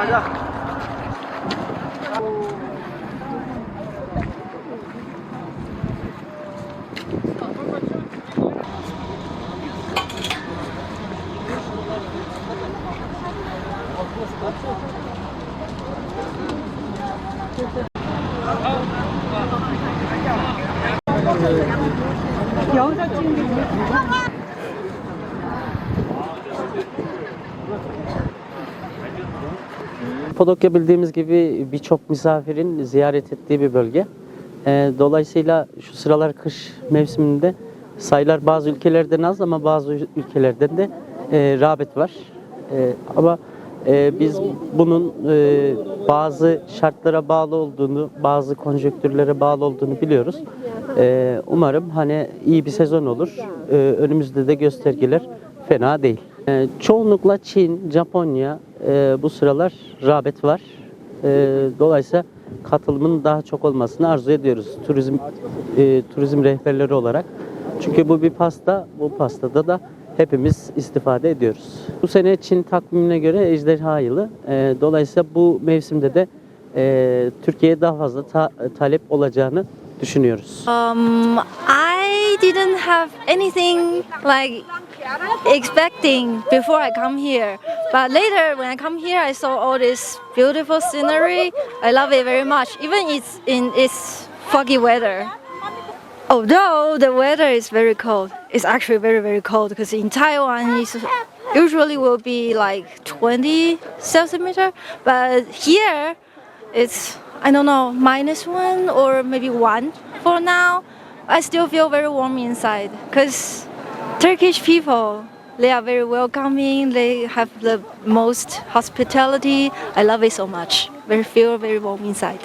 大哥嗯好的好 Kapadokya bildiğimiz gibi birçok misafirin ziyaret ettiği bir bölge. Ee, dolayısıyla şu sıralar kış mevsiminde sayılar bazı ülkelerden az ama bazı ülkelerden de e, rağbet var. E, ama e, biz bunun e, bazı şartlara bağlı olduğunu, bazı konjonktürlere bağlı olduğunu biliyoruz. E, umarım hani iyi bir sezon olur. Önümüzde de göstergeler fena değil. E, çoğunlukla Çin, Japonya e, bu sıralar rağbet var. E, dolayısıyla katılımın daha çok olmasını arzu ediyoruz turizm e, turizm rehberleri olarak. Çünkü bu bir pasta, bu pastada da hepimiz istifade ediyoruz. Bu sene Çin takvimine göre ejderha yılı. E, dolayısıyla bu mevsimde de e, Türkiye'ye daha fazla ta- talep olacağını düşünüyoruz. Um, I didn't have anything like expecting before I come here. But later, when I come here, I saw all this beautiful scenery. I love it very much, even it's in its foggy weather. Although the weather is very cold, it's actually very very cold because in Taiwan it's usually will be like 20 centimeter, but here it's I don't know minus one or maybe one for now. I still feel very warm inside because Turkish people they are very welcoming. They have the most hospitality. I love it so much. Very feel very warm inside.